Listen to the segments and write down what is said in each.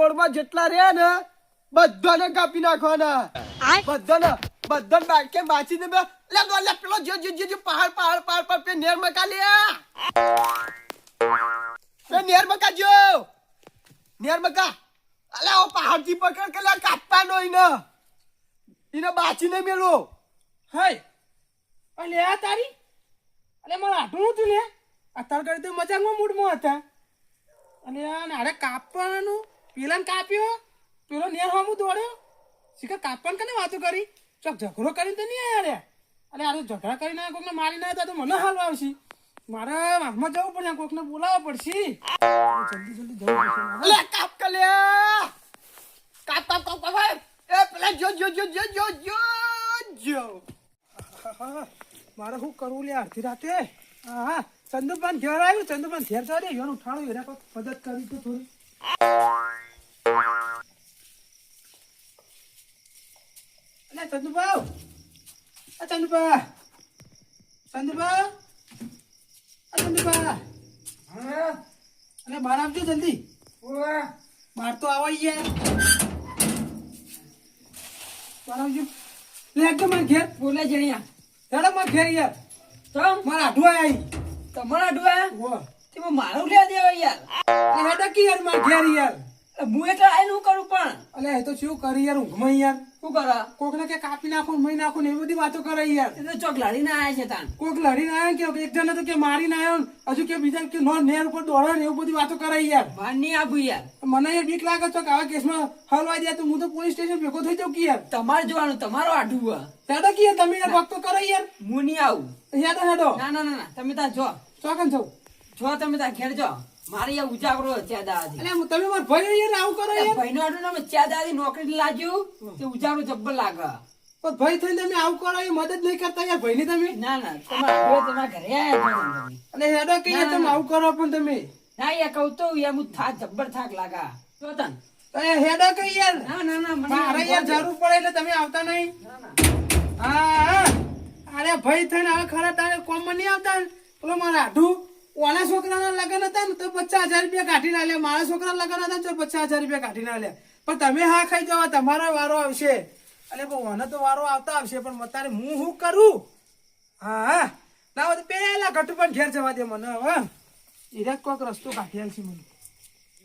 રોડમાં જેટલા રહ્યા ને બધાને કાપી નાખવાના. બધાને બધાને બાળકે બાચીને બે લે લો લે પેલો જો જો જો જો પહાડ પહાડ પહાડ પર પે નેર મકા લે. એ નેર મકા જો. નેર મકા. અલે ઓ પહાડથી પકડ કે લે કાપવાનો ઈને. ઈને બાચીને મેલો. હે અલે આ તારી? અલે મારે આટલું હતું લે. અત્યાર કરી તો મજાકમાં મૂડમાં હતા. અને આ નારે કાપવાનું. પેલાને કાપ્યો, પેલો નેર હોમું દોડ્યો. શિખર કાપવાનું કને વાતો કરી? ચોક ઝઘડો કરીને તો નહીં આવ્યા રે. અરે આરે ઝઘડા કરીને આ કોકને મારી ના તો મને હાલ આવશે. મારે વાહમાં જવું પડે કોકને બોલાવવા પડશે. જલ્દી જલ્દી જવું પડશે અલે, કાપ કલે કાપ કાપ કાપ કાપ એ, પેલા જો જો જો જો જો જો જો. મારે શું કરવું લે અડધી રાતે? હા હા ચંદુપાન ઘેર આવ્યું ચંદુપાન ઘેર ચાલે યોન ઉઠાણું એના મદદ કરી તો થોડી. અલે ચંદુભાવ આ ચંદુભા ચંદુભા આ ચંદુભા હા અને બહાર આવજો જલ્દી. બહાર તો આવો યાર બહાર આવજો. લે એકદમ મારા ઘેર. બોલે જણિયા હેડો મારા ઘેર યાર. મારા આઢું આવી તમારા ડોયા વો તેમાં મારું લે દેવા યાર. હેડો કી યાર મારા ઘેર યાર. હું એટલે આઈને હું કરું પણ. અલે એ તો શું કરી યાર ઊંઘમાં યાર. શું કરા? કોકને કે કાપી નાખો મહી નાખો ને એવી બધી વાતો કરે યાર. એ તો ચોક લડીને આયા છે તાન. કોક લડીને આવ્યો કે એક જણે તો કે મારીને આવ્યો હજુ કે બીજા કે નો નેર ઉપર દોડે ને એવું બધી વાતો કરે યાર. ભાન નહીં આપું યાર. મને યાર બીક લાગે છે કે આવા કેસમાં હલવાઈ જાય તો હું તો પોલીસ સ્ટેશન ભેગો થઈ જાઉં કે યાર? તમારે જોવાનું તમારો આઢું. હેડો કે તમે યાર વખતો કરે યાર. હું નહીં આવું. હેડો હેડો. ના ના ના તમે ત્યાં જો. ચોકન છો જો તમે ત્યાં ઘેર જો. મારે યાર ઉજાગરો ચા દાદાથી એટલે તમે મારા ભાઈ યાર આવું કરો યાર ભાઈનો આટલું નામે ચા દાદી નોકરી લાગ્યું તે ઉજાગરો જબ્બર લાગે. પણ ભાઈ થઈને તમે આવું કરો એ મદદ નહીં કરતા યાર ભાઈ તમે? ના ના તમારા તમારા ઘરે આયા છો અને હેડો કે યાર તમે આવું કરો પણ તમે. ના યાર કહું તો યાર હું થા જબ્બર થાક લાગા. તો તન. હેડો કે યાર. ના ના ના મારે યાર જરૂર પડે એટલે તમે આવતા નહીં. ના ના. હા હા. અરે ભાઈ થઈને હવે ખરા તારે કોમમાં નહીં આવતા પેલો મારા આઢું ઓલા છોકરાના લગન હતા ને તો પચાસ હજાર રૂપિયા કાઢીને આલ્યા. મારા છોકરા લગન હતા ને તો પચાસ હજાર રૂપિયા કાઢીને આલ્યા. પણ તમે હા ખાઈ જવા તમારો વારો આવશે. અને ઓને તો વારો આવતા આવશે પણ અત્યારે હું શું કરું? હા હા. ના હોય પેલા ઘટુ પણ ઘેર જવા દે મને હવે ઇરાક કોઈક રસ્તો કાઢી આવશે મને.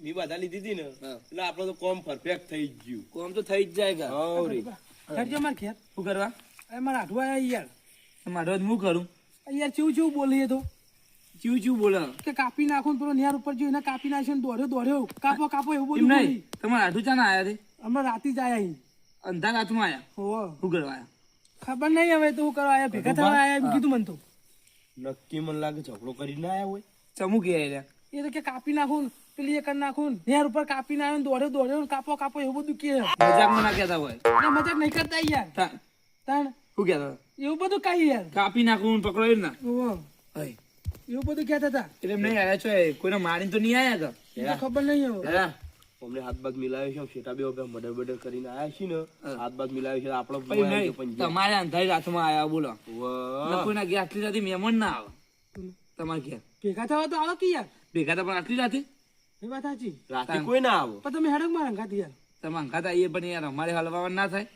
બી બધા લીધી હતી ને એટલે આપડે તો કોમ પરફેક્ટ થઈ ગયું. કોમ તો થઈ જ જાય હેડજો મારે ઘેર. શું કરવા? અરે મારા આઢું આયા યાર. મારો હું કરું? યાર ચેવું ચેવું બોલીએ તો. ચીવ ચીવ બોલે. કે કાપી નાખો ને પેલો નેર ઉપર જોઈને કાપી નાખ્યો ને દોડ્યો દોડ્યો કાપો કાપો એવું બોલ્યું નહીં. તમારે આઠું ચાના આવ્યા તે? હમણાં રાતે જ આયા અહીં. અંધા આયા? હો. શું કરવા આયા? ખબર નહીં હવે તો હું કરવા આયા? ભેગા થવા આયા એમ કીધું મને તો. નક્કી મને લાગે ઝઘડો કરીને આયા હોય. ચમુ કે આયા એ તો કે કાપી નાખું ને પેલી એ કરી નાખું ને. નેર ઉપર કાપી નાખ્યો ને દોડ્યો દોડ્યો ને કાપો કાપો એવું બધું કે. મજાકમાં ના કહેતા હોય. ના મજાક નહીં કરતા યાર. તાણ. શું કહેતા હતા? એવું બધું કઈ યાર. કાપી નાખું પકડો ના. હોવે. એવું બધું કહેતા હતા. એટલે નહીં આયા છો કોઈને મારીને તો નહીં આવ્યા હતા? ખબર નહીં હવે. અમને હાથ બાદ મિલાવ્યો છે શેટા બે ઊભા મડર બડર કરીને આયા છે ને હાથ બાદ મિલાવ્યો છે આપણો તમારે અંધારી રાતમાં આયા બોલો. ને કોઈના ઘેર આટલી રાતે મહેમાન ના આવે. તમારે ઘેર. ભેગા થવા તો આવો કે યાર? ભેગા થવા પણ આટલી રાતે? એ વાત સાચી. રાતે કોઈ ના આવો. પણ તમે હેડક મારા અંગાથી યાર. તમે અંખાતા એ પણ યાર અમારે હલવાવાનું ના થાય.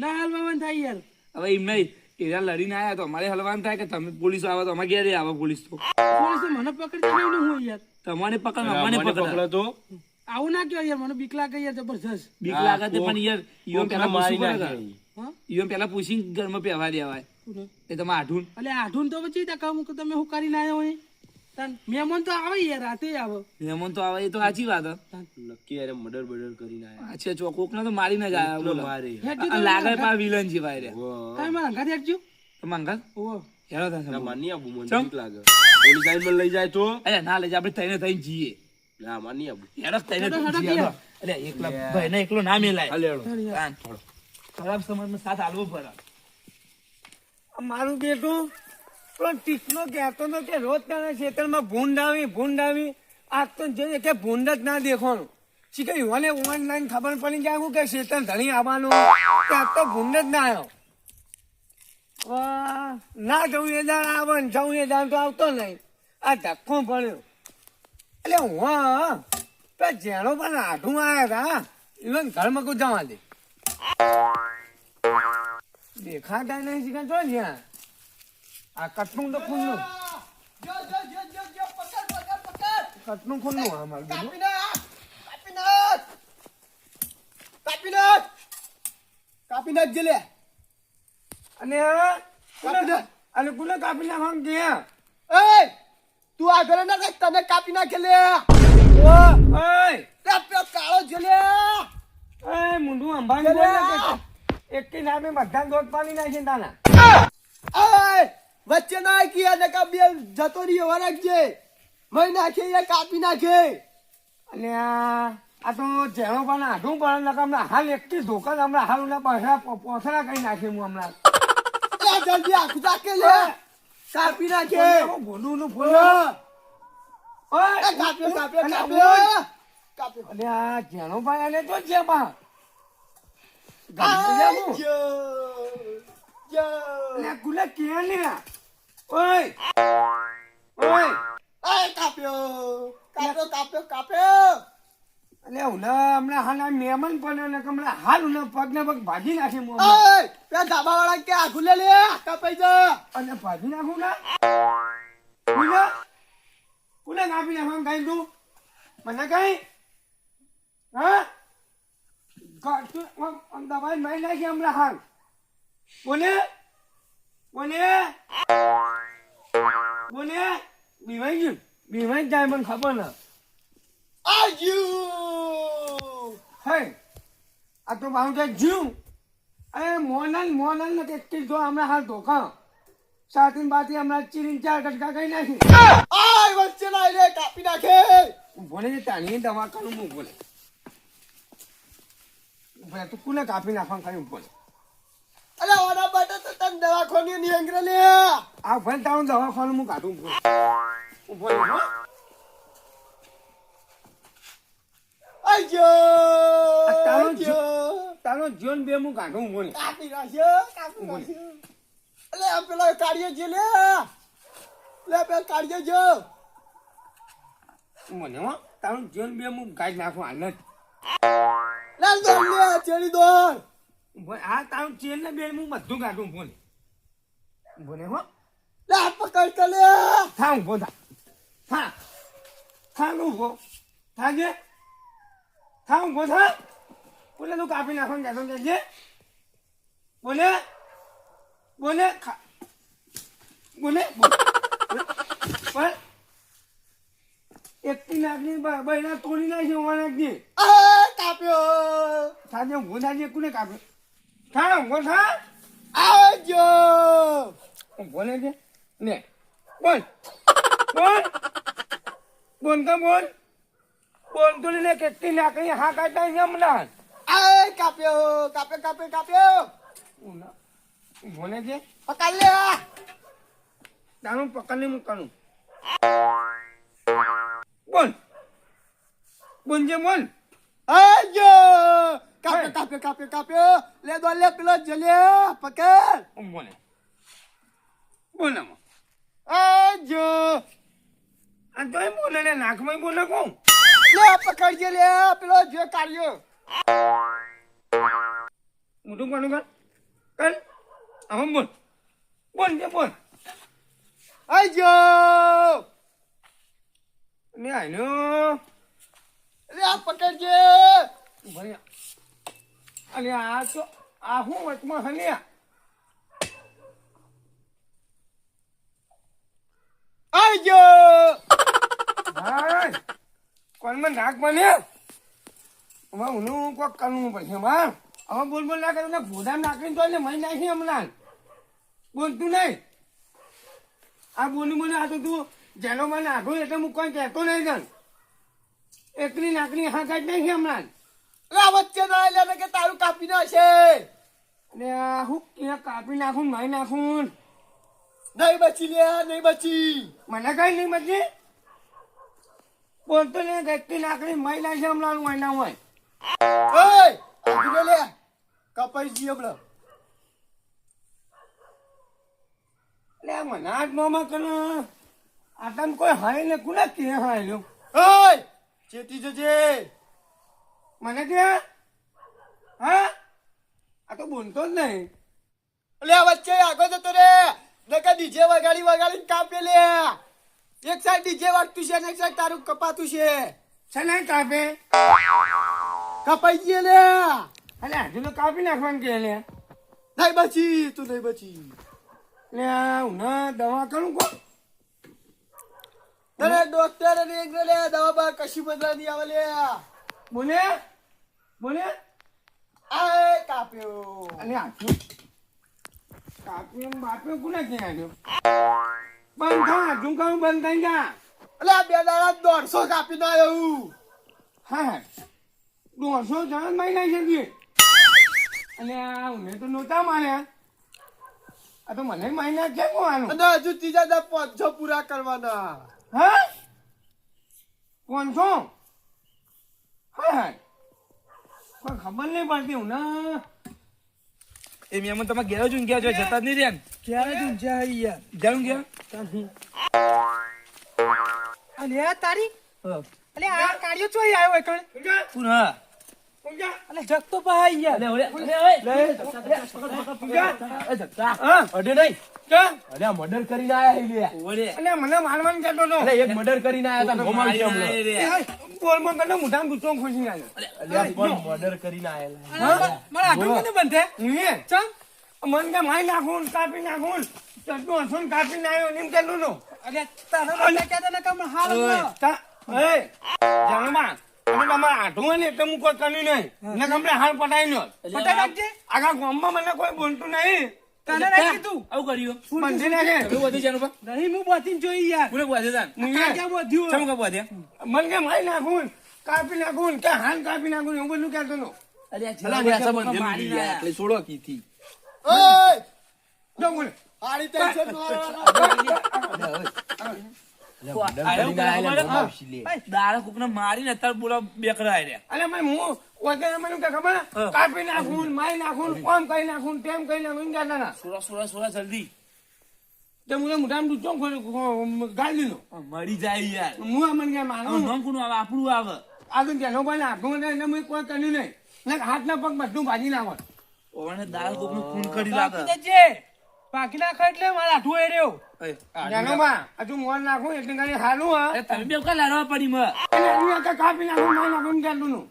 ના હાલવામાં થાય યાર. હવે એમ નહીં એરા લડીને આયા તો અમારે હલવાન થાય કે તમે પોલીસ આવે તો અમારે ઘેરે આવે પોલીસ તો. પોલીસ મને પકડી જાય ને હું યાર તમારે પકડ અમારે પકડ. તો. આવું ના કહેવાય યાર મને બીક લાગે યાર જબરજસ્ત. બીક લાગે તે પણ યાર યો પેલા મારી નાખે. પડે ઈ. હા? ઈવન પેલા પૂછી ઘરમાં પહેવા દેવાય. એ તમે આઠું એટલે આઠું તો પછી ટકા કે તમે હું કરીને આવ્યો હોય. મહેમાન તો આવે યાર રાતે આવે. મહેમાન તો આવે એ તો સાચી વાત હે. નક્કી યાર મર્ડર બર્ડર કરીને આયા. અચ્છા ચોકોક ને તો મારીને જ આયા બોલો. મારે. આ લાગે પા વિલન છે ભાઈ રે. તમે મારા અંગાથી હેડજો તમે અંકલ ઓ યાર તા માની આબુ મને ઠીક લાગે. પોલીસ આઈને મને લઈ જાય તો? અરે ના લેજે આપણે થઈને થઈને જઈએ ના માની આબુ યાર થઈને હેડો. અરે એકલા ભાઈ ને એકલો ના મેલાય. હાલે હેડો. તાન. ખરાબ સમજમાં સાથ આલવો પડે. મારું બેટું પેલો ટીકનો કહેતો હતો કે રોજ તારા ખેતરમાં ભૂંડ આવી ભૂંડ આવી આ તો જોઈએ કે ભૂંડ જ ના દેખવાનું. શીખે યુવાને ઓનલાઈન ખબર પડી જાય કે શેતન ધણી આવવાનું? કે આ તો ભૂંડ જ ના આવ્યો. ના જવું એ દાણ આવે ને જવું એ દાણ તો આવતો નહીં. આ ધક્કો પડ્યો. એટલે હું તો જેનો પણ આઢું આવ્યા હતા ઇવન ઘરમાં કોઈ જવા દે. દેખાતા નહીં શીખા જો જ્યાં આ કટનું તો પકડ કટનું ખુલ્લું આ મારું બધું. કાપીનાથ કાપી નાખ! કાપી નાખ! કાપી નાખ જલે. અને અને કુને કાપી નાખવાનું કે? એ તું આ ઘરે ના રાખ તને કાપી નાખે લે. કાળો જલે. એ મુંડું અંબાણી એક નામે બધા દોટ પાણી નાખી તાના. વચ્ચે ના કી અને કા બે જતો રહ્યો વાર રાખજે. મય નાખે એ કાપી નાખે. અને આ આ તો જેનો પણ આઢું પણ નકર હમણાં હાલ એકથી ધોકા હમણાં હાલ ના પૈસા પોસડા કઈ નાખે હું હમણાં. જલ્દી આખું ચાકે લે. કાપી નાખે. ભોલું નું એ કાપ્યો કાપ્યો કાપ્યો. કાપ્યો. અને આ જેનો પણ એને તો છે અને કુલે કે ને ઓય. ઓય. એ કાપ્યો. કાપ્યો કાપ્યો કાપ્યો. અને ઉના હમણાં હાલ આ મહેમાન પણ ને હમણાં હાલ ઉલા પગ ને પગ ભાજી નાખી મો ઓય પેલા ધાબા વાળા કે આખું લે લે કાપાઈ જા. અને ભાજી નાખું ના કુલે કુલે કાપી નાખવાનું કઈ તું? મને કઈ? હા? કા- તું દબાઈ મારી નાખી હમણાં હાલ. બોલે? બોલે? બોલે? બીવાઈ ગયું? બીવાઈ જ જાય મને ખબર ના. આયુ હે આ તો જાય જીવ અરે મોનલ મોનલ ને કેટલી જો હમણાં હાલ ધોકા સાતીન બાતી હમણાં ચીરીન ચાર કટકા કઈ નાખી. આય વચ્ચે ના રે કાપી નાખે. ભોલે જે તાણી દવા કરું હું બોલે ભલે તું કોને કાપી નાખવાનું કર્યું બોલે અલે ઓના માટે તો તને દવાખાની ની અંગ્રે લે. આ ભલે તારું દવાખાનું હું કાઢું બોલે હો. આયુ તારો. તારો જીવન બે હું કાઢું બોલે. કાપી નાખ્યો કાપી નાખ્યો. અલે આ પેલો કાઢ્યો છે લે. લે પેલો કાઢ્યો જો. મને હો. તારું જીવન બે હું કાઢી નાખું હાલ જ. લે દોડ લે ચેડી દોડ બોલે આ તારું ચેન ને બે હું બધું કાઢું બોલે બોલે હો. લે હાથ પકડ કે લે. થા ઊભો થા. થા. થા ઊભો. થાજે થા ઊભો થા. બોલે તું કાપી નાખો કહેતો કહેજે બોલે બોલે ખા. બોલે બોલે. પણ એકટી નાખની બહેના તોડી નાખી ઊભા નાખજે. આ કાપ્યો. થાજે ઊભો થાજે કોને કાપ્યો? થા ઊભો થા આજો ઊભો ને છે ને. બોલ. બોલ. બોલ લે કેટલી નાખી હા કાઢતા હમણાં. આ કાપ્યો કાપે કાપે કાપ્યો. ઊભો ને. છે પકડ લે તારું મૂકવાનું બોલ. બોલ જે બોલ. કાપ્યો. કાપ્યો કાપ્યો કાપ્યો લે દોડ લે પેલો જલે પકડ ને બોલ આમાં આજો આ તો બોલે ને નાકમાં બોલે કોણ લે પકડજે લે પેલો જે કાઢ્યો મોટું કોનું કર કર આમાં બોલ બોલ જે બોલ આજો ને આનો લે પકડજે ભલે અને આ તો આ હું વચમાં હલ્યા આજો ભાઈ કોલમાં નાક બને? હવે હું કોક કરવું પડશે બા હવે બોલ બોલ ના કરે નાખીને તો મહી નાખી હમણાં. બોલતું નહીં. આ બોલી બોલે આ તો તું જેલો મને આઘું એટલે હું કોઈ કહેતો નહીં જાણ એકલી નાકની હા કાઢ નાખી હમણાં. વચ્ચે ના લે કે તારું કાપી નાખે અને હું ક્યાં કાપી નાખું મારી નાખું? નહીં બચી લે નહીં બચી. મને કઈ નહીં બચી? બોલતો નહીં હમણાં હોય. હોય લે. કપાઈ જઈએ હમણાં. એટલે મને આજ મોમાં આતમ કોઈ હાય ને કુના કે હાય લ્યો? ઓય ચેતી જજે. મને કે? હા? આ તો બોલતો જ નહીં. એટલે આ વચ્ચે આગળ જતો રે. નકર ડીજે વગાડી વગાડી કાપે લે. એક સાઈડ ડીજે વાગતું છે અને એક સાઈડ તારું કપાતું છે. નહીં કાપે? કપાઈ ગયે લે અલે હજુ તો કાપી નાખવાનું કે લે? નહીં બચી તું નહીં બચી. લે ઉના દવા કરું કો તને ડોક્ટર લે દવા બા કશી બદલા નહીં આવે લે. બોલે? બોલે? આ કાપ્યો. અને હાથું કાપ્યો બાપ્યું કોને કે આવ્યો બંધ થા કહું બંધ થઈ જા. એટલે આ બે દાડા દોઢસો કાપી ના આવ્યું હા દોઢસો જણ મહિના છે અને ઉને તો નહોતા માન્યા આ તો મને મહિના છે કોવાનું? અને હજુ ત્રીજા દા પાંચસો પૂરા કરવાના. હા? છો હા. ખબર નહીં પડતી હું ના? એ મેમન તમે ઘેર જ ઊંઘ્યા છો જતા જ નહીં રહ્યા ક્યારે તું જાય યાર? ઘેર ઊંઘ્યા? આ તારી. અલે આ કાળિયો ચોઈ આવ્યો એકણ. કોણ હા? અલે જગતો પહાઈ યાર. અલે ઓલે અલે ઓય. એ જગતા હા. અડે નહીં. અરે મર્ડર કરીને આયા હી અલે મને મારવાનું કહેતો હતો અરે એક મર્ડર કરીને આયા તા ગોમાલ છે હમણાં. એ કને મોઢામાં ગુસ્સો ખોસી આવ્યો અલ્યા પણ મર્ડર કરીને આયેલા મારા આટલું કને બંધે? હું ચમ? મન કે માઈ નાખું કાપી નાખું ચટનું હસું કાપી નાખ્યો નિમ કેટલું નો તારો મને કહેતા ને કમ હાલ એ જાણવા તમે તમારા આઠું ને એટલે હું કોઈ કર્યું નહીં. ને તમને હાલ પટાઈ નો પટાઈ નાખજે આગા ગામમાં મને કોઈ બોલતું નહીં. તને નાખી તું આવું કર્યું. બંધી નાખે. તમે વધી જાનું પા નહીં હું બોતીને જોઈ યાર. કોને બોધે તાન? હું ક્યાં બોધ્યું ચમ કા બોધે મને કે મારી નાખું કાપી નાખું કે હાલ કાપી નાખું એવું બધું કહેતો નો અરે સંબંધ મારી એટલે છોડો કીથી ઓય! જો બોલે. આડી ટેન્શન નો દાડા કોકને મારીને અત્યારે બોલા બેકરા રહ્યા અલે હું વગેરે મને કે ખબર કાપી નાખું મારી નાખું કોમ કરી નાખું તેમ કરી નાખું એમ કહેતા હતા સોરા સોરા સોરા જલ્દી. તે મને મોઢામાં ડૂચો ગાળી દીધો. મરી જાય યાર. હું મને કે માનું? નામ કોનું આવે આપણું આવે. આગળ તેનો પણ આખું ને એને મેં કોઈ કર્યું નહીં. હાથ ના પગ બધું ભાજી નાખો ઓને દાડા કોકનું ખૂન કરી લાગે. પાકી નાખો એટલે મારા આઠું એ રહ્યો. ઓય, હજુ મોન નાખું એટલે કરી હાલું હા. તમે બે કા લાડવા પડી મ? કાપી નાખું મારી નાખું એમ નું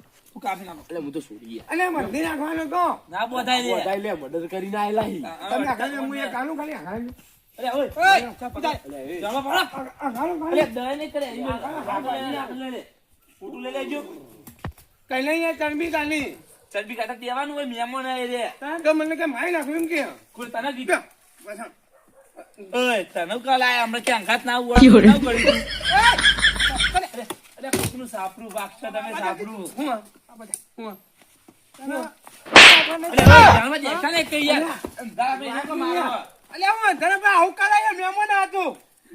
કાપી નાખો. એટલે હું તો છોડી યાર. અને બંધી નાખવાનું તો ના બોધાય રે બધાય લે મર્ડર કરીને આયેલા હી. તમે આખા હું એ કાનું ખાલી આખા અરે ઓય. જમા પડો. આખાનું ખાલી દય નહીં કરે લે ફોટો લઈ લેજો. કઈ નહીં ચરબી કાલી ચરબી કાઢા દેવાનું હોય મહેમાન રે. તો મને કે મારી નાખું એમ કે. કોઈ તને કીધું. ઓય તને કાલ હમણાં ક્યાં ઘાત ના આવું ના કરી અરે કોકનું સાપરું વાગશે તમે સાપરું હું આ? બધા, હું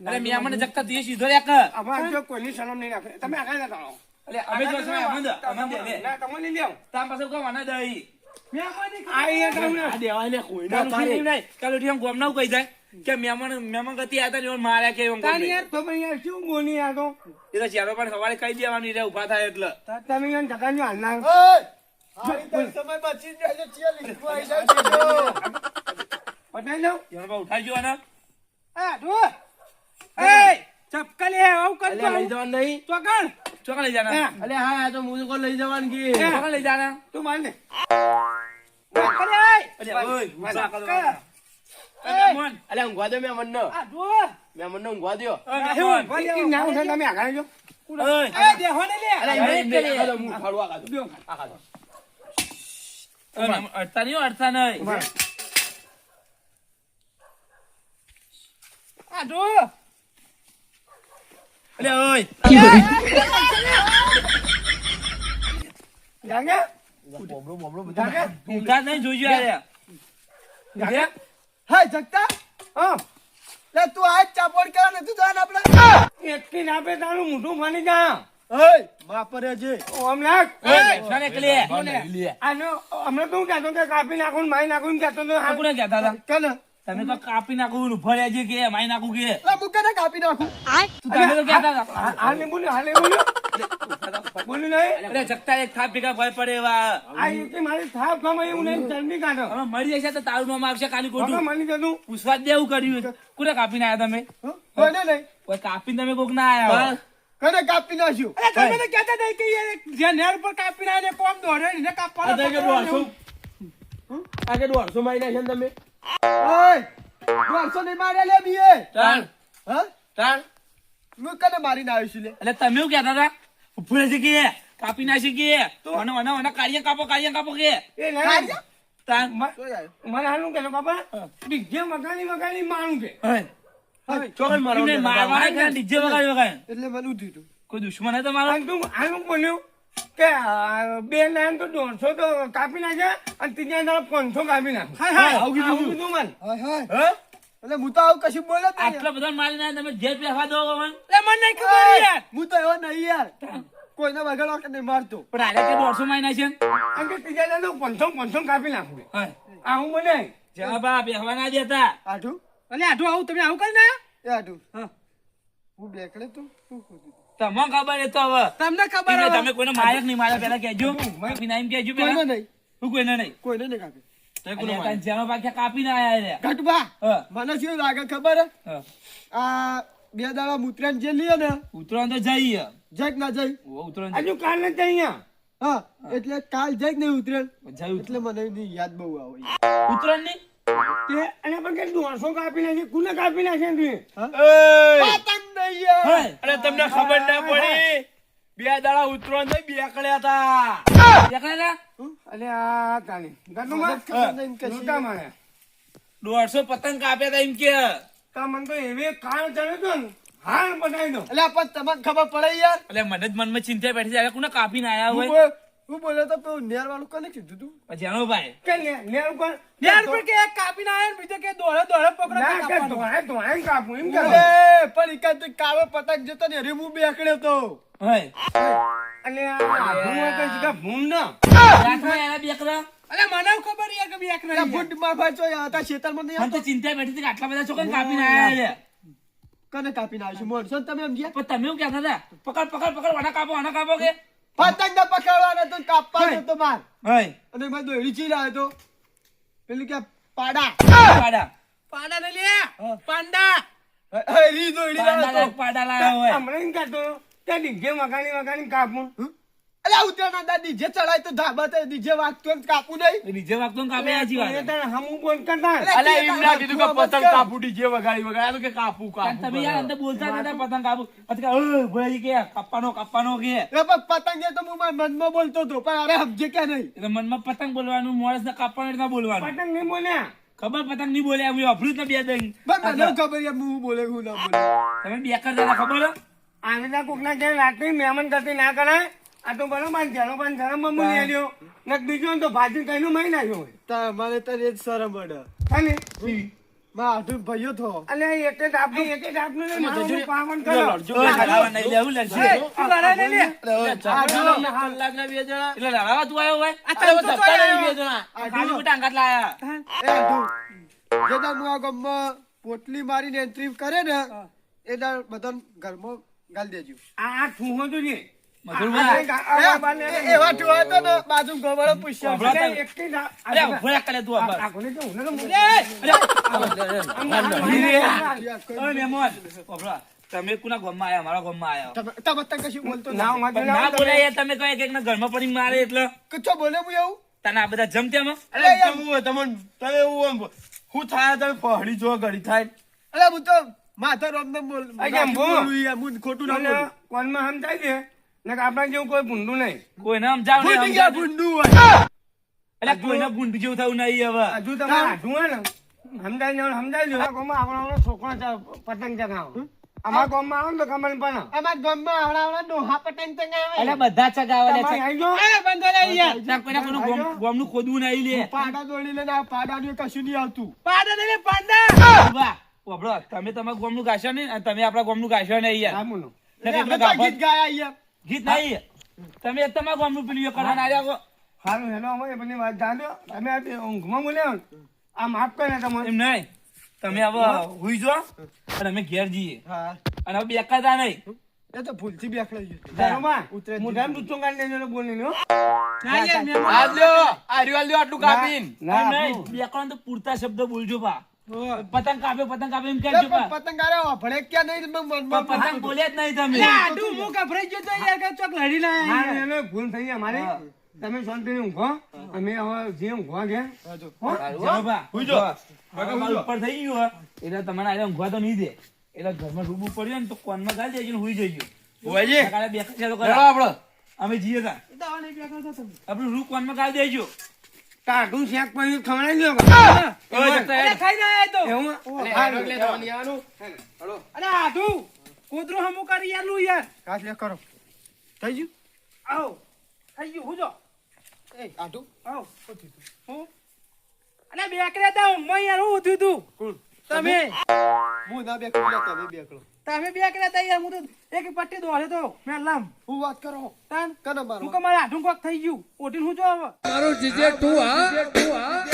અરે જગતા સીધો રે કે આમાં જો કોઈની શરમ નહીં રાખે. તમે આગળ ના તમે લઈ લેવો તામ પાસે કો વાના દઈ કોઈ સવારે દેવાની રે ઊભા થાય એટલે. તમે ઉઠાઈ ને આવું કરતો લઈ જવાનું નહીં. ચોકણ ચોકા લઈ જાના. અલે હા આ તો હું લઈ જવાનું કે? ચોકા લઈ જાના. તું માર ને અલે ઊંઘવા દો મેં મનનો મેં મનનો ઊંઘવા ભાઈ ના ઉઠે તમે આગળ જો દો દો. દો. અડતા નહીં અડતા નહીં આ જો અરે ઓય બોમરો બધા ઉઠા નહીં જોઈજો અરે ગાંગા હાય જગતા હા લે તું આજ ચાપોડ કરે ને તું જાન આપણે એકથી ના આપે તારું મોઢું માની જા બાપરે ઓમ. આનો હમણાં તું કહેતો કે કાપી નાખું ને મારી નાખું કહેતો તો આ કહેતા હતા કને તમે તો કાપી નાખું ઊભા રહેજે કે મારી નાખું કે મુકે ને કાપી નાખું તું તમે તો કહેતા હતા હાલ ને બોલ્યો હાલ ને બોલ્યો બોલ્યું નહીં? અરે જગતા એક થાપ ભેગા ભય પડે એવા. આ એકે મારી થાપ ખામાં એવું નહીં ચરબી કાઢો? હવે મરી જશે તો તારું નામ આવશે કાલી વગર મળી જતું પૂછવા દેવું કર્યું કોને કાપીને આયા તમે? હં? નહીં કોઈ કાપીને તમે કોક ના આયા કોને કાપી નાખ્યું? અરે તમે તો કહેતા હતા કે જે નેર પર કાપી નાખે કોમ દોડે ને એને કાપવાનો પકડવાનો. આગળ દોઢસો મારી નાખ્યા તમે? ઓય! દોઢસો નહીં મારે લે બીએ. તાણ હા? તાણ હું કને મારીને આવ્યો છું લે. એટલે તમે એવું કહેતા હતા? છે કે કાપી ના શીખીએ મને મને મને કાર્ય કાપો કાર્ય કાપો કે. એ. મને હાલું કે બાપા? ડીજે મકાની મકાની મારું કે. બે નાન તો દોઢસો તો કાપી નાખ્યા અને ત્રીજા પાંચસો કાપી નાખ્યા એટલે હું તો આવું કશું બોલે આટલા બધા મારી ના તમે જે બેસવા દો મને એટલે મને નહીં ખબર યાર. હું તો એવો નહીં યાર. કોઈને વગર વખત નહીં મારતો. પણ આલે કે દોઢસો મારી નાખ્યા અને કે ત્રીજા તરફ પાંચસો પાંચસો કાપી નાખું. આ હું મને? જવાબ આ બેસવા ના દેતા. આઠું અને આઠું આવું તમે આવું કરી ના એ આઠું હા. હું બેકડે તું શું કરું? તમને ખબર એ તો હવે. તમને ખબર તમે તમે કોઈને માર્યા નહીં માર્યા પેલા કહેજો. કાપી નામ કહેજો કોઈને પેલા. નહીં. હું કોઈને નહીં. કોઈને નહીં કાપી જેનો પાક્યા કાપીને આયા રે. ઘટબા મને શું લાગે ખબર? આ બે દાડા મુત્રાન જે લીએ ને ઉતરવાનું તો જઈએ. જઈક ના જઈ. ઓ, હજુ કાલ નથી અહીંયા. હા એટલે કાલ જઈક નહીં ઉતરેલ જઈ એટલે મને યાદ બહુ આવે. ઉતરણ નહીં તે અને પણ કે દોઢસો કાપી નાખી? કુને કાપી નાખે તું? પતંગ નહીં અરે તમને ખબર ના પડી. બે દાડા ઉતરો ને બે કળ્યા હતા. અલે આ કાલી ગટુમાં ખબર નહીં કશી. લૂંટા મારે દોઢસો પતંગ કાપ્યા તા એમ કે. તા મને તો એવી કાળ ચડે તો ને હાલ બનાવી દો એટલે પણ તમને ખબર પડે યાર. એટલે મને જ મનમાં ચિંતા બેઠી છે. કોને કાપીને આયા હું હોય? હું બોલ્યો તો પેલું નેર વાળું કોને કીધું તું? પછી એનો ભાઈ. કે ને નેર ઉપર યાર પણ કે એક કાપીને આયા ને બીજો કે દોડે દોડે પકડો ના કે કાપું એમ કે પણ એકાદ તો કાળો પતંગ જતો ને રે હું બેકડ્યો તો. હોય અને આ ભૂંગો કે છે કે ના. રાખવા આયા બે અલે મને ખબર યાર કે બી એક ફૂટમાં ભાઈ હતા ખેતરમાં નહીં તો ચિંતા બેઠી હતી આટલા બધા છોકરા કાપીને આયા છે? કને કાપીને આવ્યું મોનસો ને તમે સમજ્યા પણ તમે એવું કહેતા હતા પકડ પકડ પકડ વાના કાપો વાના કાપો કે? પતંગ ને પકડવાનો તો કાપવાનો તો માર. હોય અને મેં દોડી ચી લાવ્યો તો પેલું કે પાડા. પાડા. પાડા ને લે. પાંડા. દોડી પાડા લાયા હોય. હમણાં તે ડીજે વગાડી વગાડી કાપું. તો અલ્યા ઉતરાના દા ડીજે ચડાય તો ધાબા તે ડીજે વાગતો ને કાપું નહીં. નીચે વાગતો ને કાપે આજી વાત. તને હમું બોલ કરતા. અલા ના કીધું કે પતંગ કાપું ડીજે વગાડી વગાડી. તો કે કાપું કાપું તમે યાર અંદર બોલતા નતા પતંગ કાપું. પછી કે ઓય ભાઈ કે કાપવાનો કાપવાનો કે. અરે પણ પતંગ એ તો હું મારા મનમાં બોલતો તો પણ અરે સમજે કે નહીં. એટલે મનમાં પતંગ બોલવાનું મોણસ ને કાપવાનું એટલે ના બોલવાનું. પતંગ નહીં બોલ્યા. ખબર? પતંગ નહીં બોલે હું અભરું તો બે દઈ. મને ખબર યાર હું બોલે હું ના બોલે. તમે બે કર દાદા ખબર? હે? આવેલા કોકના ઘેર રાત્રે મહેમાન કરતી ના કરાય આ તો બરોબર જેનો પણ ધર્મ મૂલી આલ્યો ને બીજો તો ભાજી કઈનું મહી નાખ્યો હોય તમારે તો એ જ શરમ પડે અને માં આઠું ભાઈઓ થો અલે એક આપનું આપનું ને મારું પાવન કરો નહીં લેવું લડશે લડાઈ ને લે કલાકના બે જણા એટલે લડાવા તું આવ્યો હોય આ તને ધક્કા ચોય બે જણા ખાલી મોટા અંગાત લાયા એ આઠું જે હું આ ગામમાં પોટલી મારીને એન્ટ્રી કરે ને એ દાડ બધા ઘરમાં ગાલ દેજો. આ ઠૂહો તો એવા ને બાજુ ગવાળો પૂછ્યા. તમે કોના ગામમાં મારા ગમમાં આયા. તમે તમે કશું બોલતો ના નથી. માં ના બોલે યાર તમે. કહો ઘરમાં પડી મારે એટલે. કચ્છો બોલે હું એવું? તને આ બધા જમત્યામાં અરે તમે તમે એવું હું થાય તમે પહોળી જો ઘડી થાય. અરે હું તો માથા આ કેમ બોલ? બોલું ખોટું ના બોલું. કોનમાં સમજાય છે? ને કે આપણા જેવું કોઈ ભૂંડું નહીં. કોઈને સમજાવ નહીં ભૂંડી ગયા. ભૂંડું હોય. એટલે કોઈને ભૂંડ જેવું થવું નહીં હવે. હજુ તમે આઢું હોય ને સમજાય જવાનું સમજાય જો ગામમાં આપણા છોકરા ચા- પતંગ ચગાવો અમારા ગામમાં આવે ને તો કમલ પણ અમારા ગામમાં આવડા આવડા ડોહા પતંગ ચગાવે. એટલે બધા ચગાવે છે. અરે બંધો લઈ યાર ના કોઈને કોઈનું ગામનું ખોદવું નહીં લે. પાડા દોડી લઈને પાડા નું કશું નહીં આવતું. પાડા ને પાડા. પાંડા ઓભળો તમે તમારા ગોમનું ગાશો ને અને તમે આપણા ગોમનું ગાશો ને યાર અમે ગીત ગાયા અહીંયા ગીત નહીં તમે તમારા ગોમનું પેલું કરવા ના આવ્યા હારું હેલો અમે એ વાત જાણ્યો તમે આ બે ઊંઘમાં બોલ્યા આ માફ કરે તમને એમ નહીં. તમે હવે હુઈ જો અને અમે ઘેર જઈએ. હા. અને હવે બેકાતા નહીં. એ તો ભૂલથી બેકડાઈ ગયું ધરોમાં, ઉતરે જ મોઢામાં ડૂચો કાઢી લેજો ને બોલીને, ના યાર મેં આજ લ્યો આ રહ્યો, આજ લ્યો આટલું કાપીને. ના. વ્યાકરણ તો પૂરતા શબ્દ બોલજો પા ઓય. પતંગ કાપ્યો પતંગ કાપ્યો એમ એ કહેજો પણ પા પતંગ આરે વાપરે ક્યાં નહીં મેં મનમાં પણ પતંગ બોલ્યા જ નહીં તમે. લે, આટલું ગભરાઈ ગયો તો યાર ચોક લડી ના હા, ભૂલ થઈ ગઈ અમારી. તમે શાંતિથી ઊંઘો. અમે હવે જે ઊંઘવા ગયા. જાઓ બા. હુંજો. તમારું ઉપર થઈ ગયું એટલે તમારે આને ઊંઘવા તો નહીં દે. એટલે ઘરમાં રૂબુ પડ્યો ને તો કોનમાં ગાલી દેજો ને હુઈ કચરા તો હેડો અમે જઈએ તા. એ તો હવે નહીં બેઠો તો તમે. આપણું રૂ કોનમાં ગાલી દેજો. ટાઢું શેક પછી ખવડાવી. અરે ખાઈ ના તો? અરે આધું કૂતરું હમું કરી યાર લુ યાર. હાથ લે કરો. થઈ ગયું? આવો થઈ ગયું હું જો. એ આટું આવો હું? અને બેકરે તા ઊંઘમાં યાર હું ઉઠ્યું તું. તમે? હું? ના તમે બેકડો તમે બે તા તૈયાર હું તો એક પટ્ટી દોડે તો મેં લામ. હું વાત કરો? તન કને હું મારો હું મારે આઠું કોક થઈ ગયું. ઓટીન હું જો હવે. મારો જીજે તું હા? તું હા?